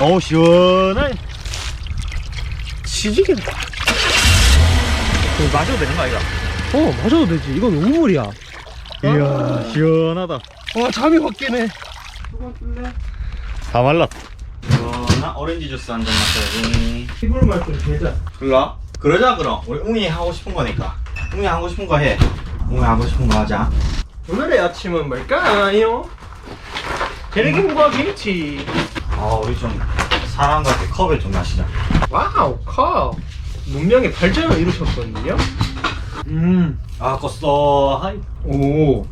어우 시원해 지지겠다. 이거 마셔도 되는 거 아이가? 어, 마셔도 되지. 이건 우물이야. 이야 시원하다 와, 잠이 확 깨네. 다 말랐다 시원한 오렌지 주스 한 잔 마셔야지 이걸 말좀 되자. 그러 그러자 그럼 우리 웅이 하고 싶은 거니까 웅이 하고 싶은 거해 웅이 하고 싶은 거 하자 오늘의 아침은 뭘까요? 젤리김과 김치. 아 우리 좀 사람 같게 컵에 좀 마시자 와우, 컵. 문명의 발전을 이루셨거든요. 음, 아 껐어 하이 오.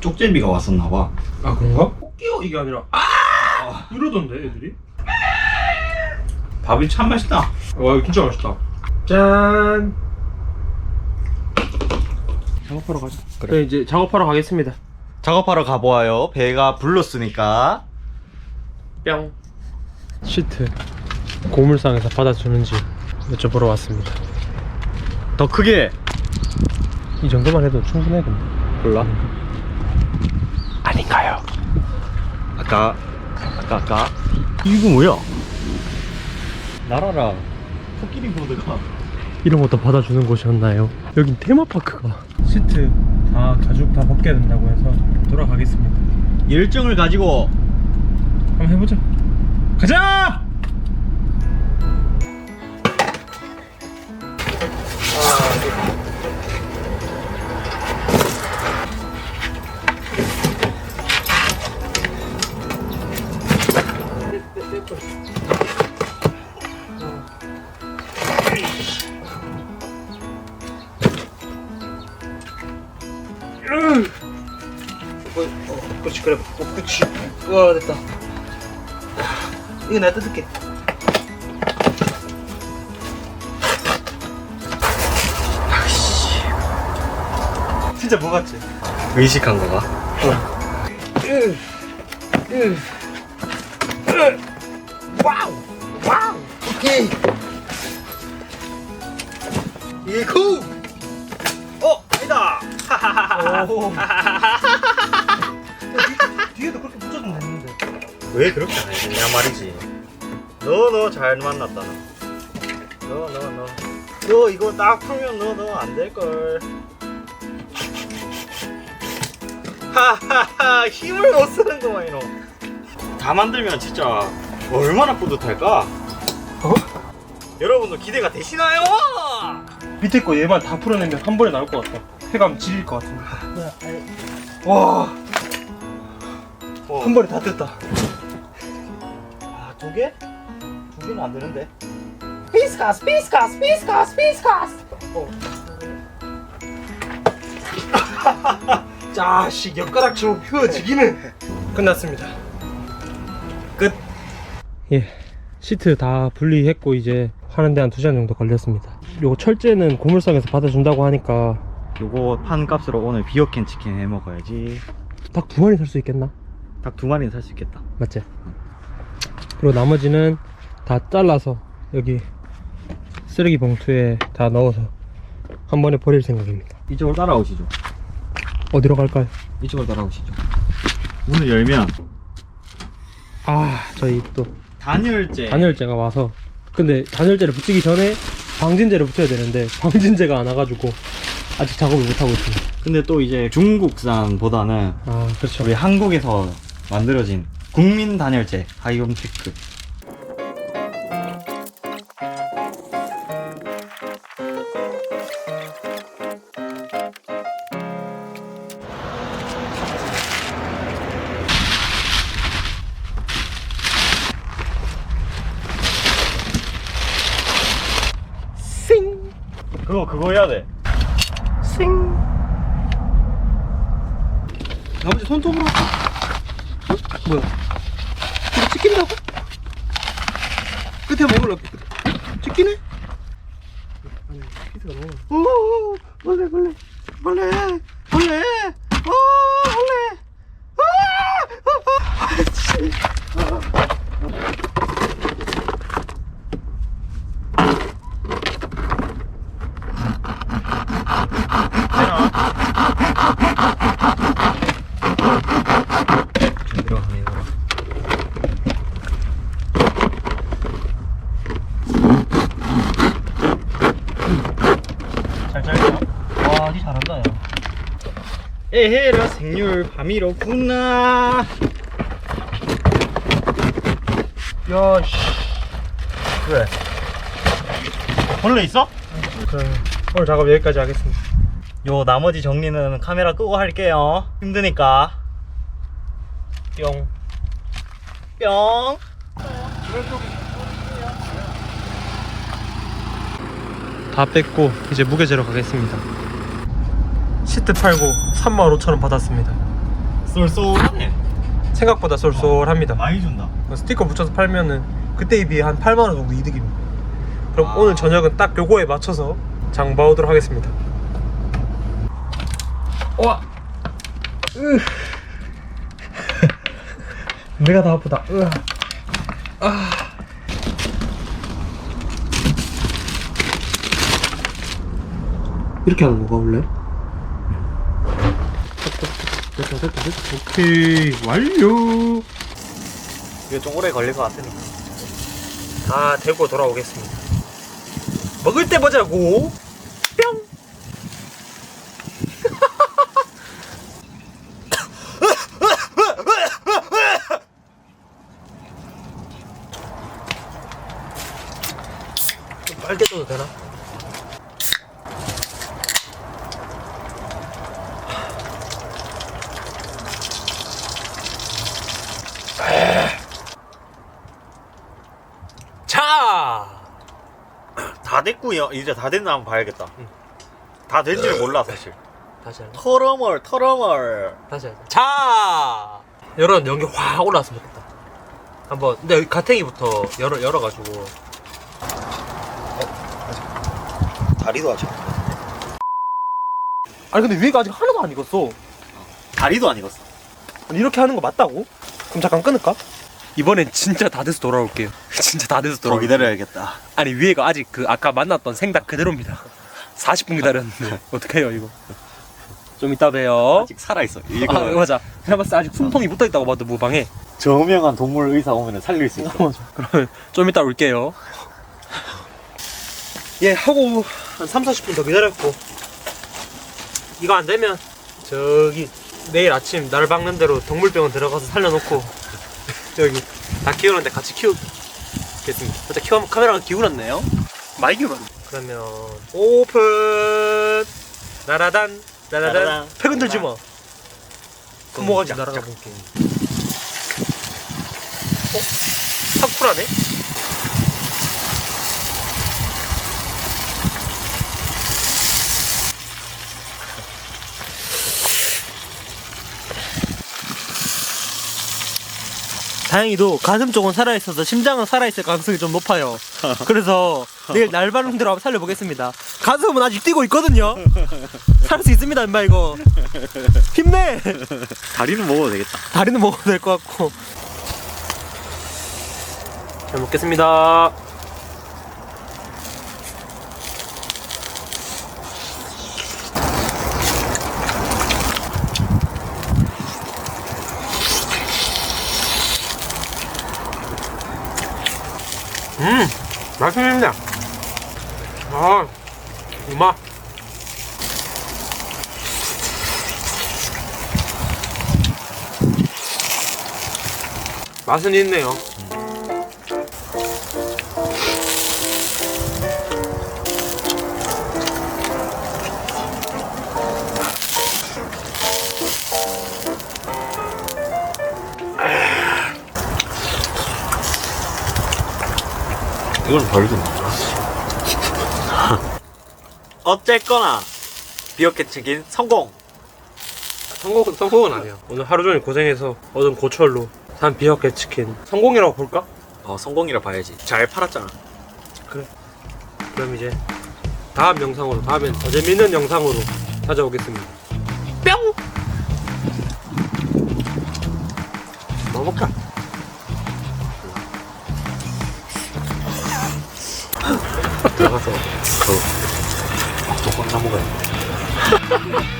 쪽제비가 왔었나 봐 아, 그런가? 꽃게요, 이게 아니라. 아! 이러던데, 애들이? 밥이 참 맛있다 와, 이거 진짜 맛있다. 짠. 작업하러 가자. 그래, 이제 작업하러 가겠습니다. 작업하러 가보아요 배가 불렀으니까 뿅. 시트. 고물상에서 받아주는지 여쭤보러 왔습니다. 더 크게 이 정도만 해도 충분해, 근데. 몰라 아닌가요? 아까 아까 아까 이거 뭐야 나라라 코끼리 보드가 이런 것도 받아주는 곳이었나요? 여긴 테마파크가 시트 다 가죽 다 벗겨야 된다고 해서 돌아가겠습니다 열정을 가지고 한번 해보자 가자! 어, 어, 그렇지 그래. 어, 그렇지. 와 됐다. 이거 내가 뜯을게. 진짜 뭐 같지? 의식한 거가? 으, 으, 으. 와우 와우. 오케이. 어 아니다 오. 뒤에도 그렇게 붙여주면 됐는데. 왜 그렇게 안 해주냐 말이지. 너 너 잘 만났다. 너 너 너. 너 이거 딱 풀면 너 너 안 될 걸. 하하하 힘을 못 쓰는구만 이놈. 다 만들면 진짜 얼마나 뿌듯할까? 어? 여러분도 기대가 되시나요? 밑에 거 얘만 다 풀어내면 한 번에 나올 것 같다 해감 지릴 것 같습니다 와 어. 한 번에 다 뜯다 아, 두 개? 두 개는 안 되는데. Piscas, piscas, piscas, piscas. 자식 엿가락처럼 휘어지기는 끝났습니다 끝. 예 시트 다 분리했고 이제 하는데 한 2시간 정도 걸렸습니다 요거 철제는 고물상에서 받아준다고 하니까 요거 판 값으로 오늘 비어캔 치킨 해 먹어야지. 딱두 마리 살 수 있겠나? 딱두 마리는 살 수 있겠다. 맞지? 그리고 나머지는 다 잘라서 여기 쓰레기 봉투에 다 넣어서 한 번에 버릴 생각입니다 이쪽으로 따라오시죠. 어디로 갈까요? 이쪽으로 따라오시죠. 문을 열면 아 저희 또 단열재. 단열재가 와서 근데 단열재를 붙이기 전에 방진재를 붙여야 되는데 방진재가 안 와가지고 아직 작업을 못하고 있습니다 근데 또 이제 중국산보다는 아 그렇죠 우리 한국에서 만들어진 국민 단열재 하이옴 테크. 싱! 아버지 손톱으로 어? 뭐야? 이거 찍힌다고? 끝에 먹으려고 찍히네? 아니 피스가 너무 오 벌레 벌레 벌레 벌레 오 벌레 아! 아! 아! 에헤라 생률 밤이로구나 야씨 왜? 벌레 있어? 그럼 오늘 작업 여기까지 하겠습니다. 요 나머지 정리는 카메라 끄고 할게요 힘드니까 뿅. 뿅 다 뺐고 이제 무게 재러 가겠습니다. 시트 팔고 35,000원 받았습니다. 쏠쏠하네 생각보다 쏠쏠합니다. 많이 준다 스티커 붙여서 팔면은 그때에 비해 한 8만 원 정도 이득입니다. 그럼 아. 오늘 저녁은 딱 요거에 맞춰서 장 봐오도록 하겠습니다. 와, 으, 내가 다 아프다. 으, 아. 이렇게 하는 건가 원래? 됐다 됐다 됐다 오케이 완료. 이거 좀 오래 걸릴 것 같으니까 다 되고 돌아오겠습니다. 먹을 때 보자고. 뿅. 좀 빨개 떠도 되나? 자. 다 됐고요 이제 다 됐나 한번 봐야겠다 응. 다 된지를 몰라 사실 다시 할까? 터러멀 터러멀 다시 하자. 자, 열어 연기 확 올라왔으면 좋겠다. 한번 근데 여기 가탱이부터 열어 열어가지고 다리도 아직 아니 근데 위에가 아직 하나도 안 익었어. 다리도 안 익었어 아니, 이렇게 하는 거 맞다고? 그럼 잠깐 끊을까? 이번엔 진짜 다 돼서 돌아올게요. 진짜 다 돼서 더 돌아올게요. 기다려야겠다 아니 위에가 아직 그 아까 만났던 생닭 그대로입니다. 40분 기다렸는데 어떡해요 이거? 좀 이따 봬요. 아직 살아 있어 아, 이거 맞아. 내가 봤을 때 아직 숨통이 붙어 있다고 봐도 무방해. 저명한 동물 의사 오면 살릴 수 있어 그러면 좀 이따 올게요. 예, 하고 한 3, 40분 더 기다렸고 이거 안 되면 저기 내일 아침 날 박는 대로 동물병원 들어가서 살려놓고 저기 다 키우는데 같이 키우겠습니다. 진짜 키워 카메라가 기울었네요. 많이 기울었네. 그러면 오픈 나라단 나라단 나라단. 팩 흔들지 마. 손모가지 짝, 날아가 짝. 볼게. 어? 삭쿨하네? 다행히도 가슴 쪽은 살아있어서 심장은 살아있을 가능성이 좀 높아요. 그래서 내일 날바른 대로 한번 살려보겠습니다. 가슴은 아직 뛰고 있거든요. 살 수 있습니다, 임마 이거. 힘내! 다리는 먹어도 되겠다 다리는 먹어도 될 것 같고. 잘 먹겠습니다. 음, 맛있습니다. 아, 이 맛. 맛은 있네요. 이건 벌금 어쨌거나 비어캐치긴 성공 성공, 성공은 아니야. 오늘 하루 종일 고생해서 얻은 고철로 산 비어켓 치킨. 성공이라고 볼까? 어 성공이라 봐야지 잘 팔았잖아 그럼 이제 다음 영상으로, 다음엔 더 재밌는 영상으로 찾아오겠습니다. 뿅! 먹어볼까? 들어가서 그 조금 나 먹어야 돼